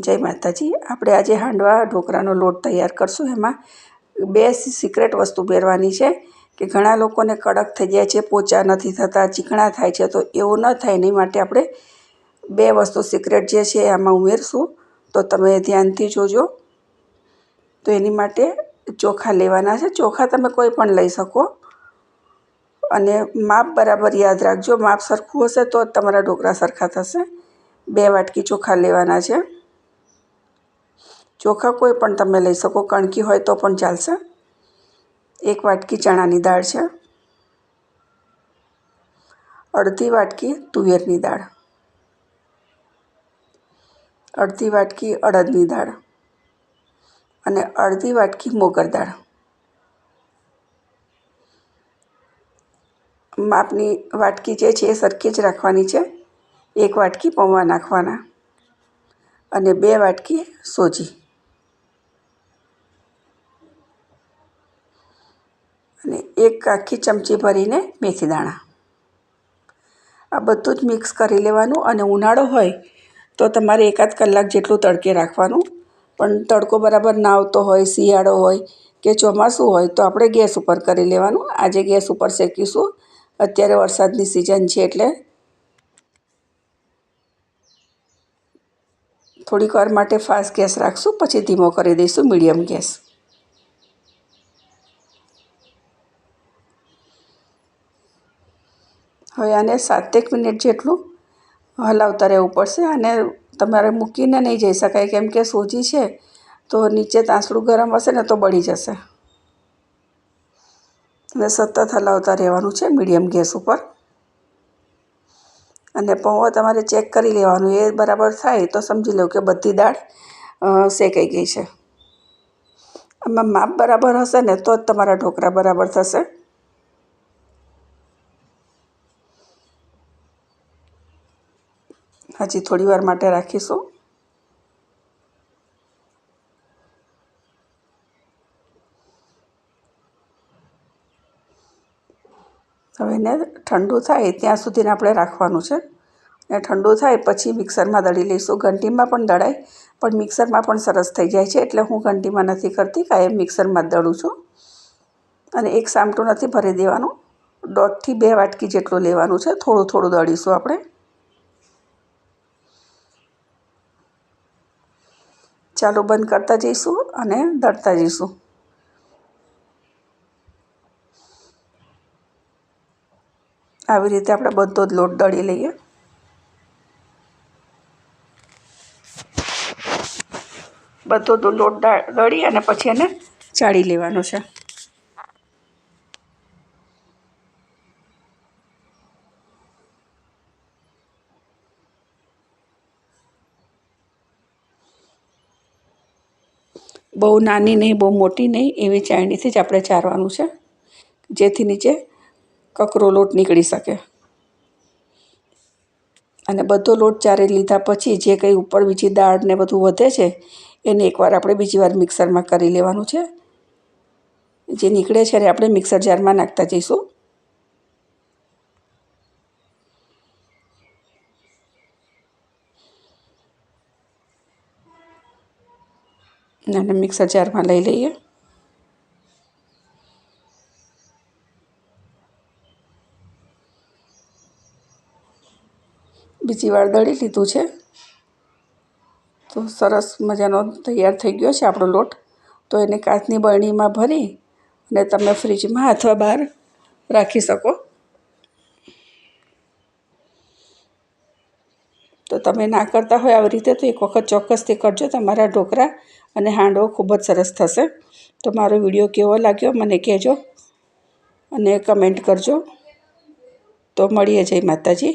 જય માતાજી. આપણે આજે હાંડવા ઢોકળાનો લોટ તૈયાર કરશું. એમાં બે સિક્રેટ વસ્તુ પહેરવાની છે કે ઘણા લોકોને કડક થઈ જાય છે, પોચા નથી થતા, ચીકણા થાય છે, તો એવું ન થાય. એની માટે આપણે બે વસ્તુ સિક્રેટ જે છે એમાં ઉમેરશું. તો તમે ધ્યાનથી જોજો. તો એની માટે ચોખા લેવાના છે. ચોખા તમે કોઈ પણ લઈ શકો. અને માપ બરાબર યાદ રાખજો. માપ સરખું હશે તો તમારા ઢોકળા સરખા થશે. બે વાટકી ચોખા લેવાના છે. ચોખા કોઈ પણ તમે લઈ શકો, કણકી હોય તો પણ ચાલશે. એક વાટકી ચણાની દાળ છે. અડધી વાટકી તુવેરની દાળ. અડધી વાટકી અડદની દાળ. અને અડધી વાટકી મોગર દાળ. માપની વાટકી જે છે એ સરખી જ રાખવાની છે. એક વાટકી પૌવા નાખવાના. અને બે વાટકી સોજી. અને એક આખી ચમચી ભરીને મેથી દાણા. આ બધું જ મિક્સ કરી લેવાનું અને ઉનાળો હોય તો તમારે એકાદ કલાક જેટલું તડકે રાખવાનું. પણ તડકો બરાબર ના આવતો હોય, શિયાળો હોય કે ચોમાસું હોય તો આપણે ગેસ ઉપર કરી લેવાનું. આજે ગેસ ઉપર શેકીશું. અત્યારે વરસાદની સિઝન છે એટલે થોડીક વાર માટે ફાસ્ટ ગેસ રાખશું, પછી ધીમો કરી દઈશું, મીડિયમ ગેસ. હવે આને સાતેક મિનિટ જેટલું હલાવતા રહેવું પડશે અને તમારે મૂકીને નહીં જઈ શકાય. કેમ કે સોજી છે તો નીચે તાંસળું ગરમ હશે ને તો બળી જશે. અને સતત હલાવતા રહેવાનું છે મીડિયમ ગેસ ઉપર. અને પૌવા તમારે ચેક કરી લેવાનું. એ બરાબર થાય તો સમજી લો કે બધી દાળ શેકાઈ ગઈ છે. આમાં માપ બરાબર હશે ને તો જ તમારા ઢોકળા બરાબર થશે. હજી થોડી વાર માટે રાખીશું. હવે એને ઠંડુ થાય ત્યાં સુધીને આપણે રાખવાનું છે. અને ઠંડુ થાય પછી મિક્સરમાં દળી લઈશું. ઘંટીમાં પણ દળાય, પણ મિક્સરમાં પણ સરસ થઈ જાય છે એટલે હું ઘંટીમાં નથી કરતી કાયમ મિક્સરમાં દળું છું. અને એક સામટું નથી ભરી દેવાનું. દોઢથી બે વાટકી જેટલું લેવાનું છે. થોડું થોડું દળીશું આપણે. ચાલુ બંધ કરતા જઈશું અને દળતા જઈશું. આવી રીતે આપણે બધો જ લોટ દળી લઈએ. બધો લોટ દળી અને પછી એને ચાળી લેવાનો છે. બહુ નાની નહીં, બહુ મોટી નહીં, એવી ચાળણીથી જ આપણે ચારવાનું છે, જેથી નીચે કકરો લોટ નીકળી શકે. અને બધો લોટ ચારી લીધા પછી જે કંઈ ઉપર બીજી દાળ ને બધું વધે છે, એને એકવાર આપણે બીજી વાર મિક્સરમાં કરી લેવાનું છે. જે નીકળે છે એ આપણે મિક્સર જારમાં નાખતા જઈશું. અને મિક્સર જારમાં લઈ લઈએ. બીજી વાર દળી લીધું છે. તો સરસ મજાનો તૈયાર થઈ ગયો છે આપણો લોટ. તો એને કાચની બરણીમાં ભરી અને તમે ફ્રીજમાં અથવા બહાર રાખી શકો. તમે ના કરતા હોય આવી રીતે, તો એક વખત ચોક્કસથી કરજો તમારા ઢોકળા અને હાંડવો ખૂબ જ સરસ થશે. તો મારો વીડિયો કેવો લાગ્યો મને કહેજો અને કમેન્ટ કરજો. તો મળીએ જય માતાજી.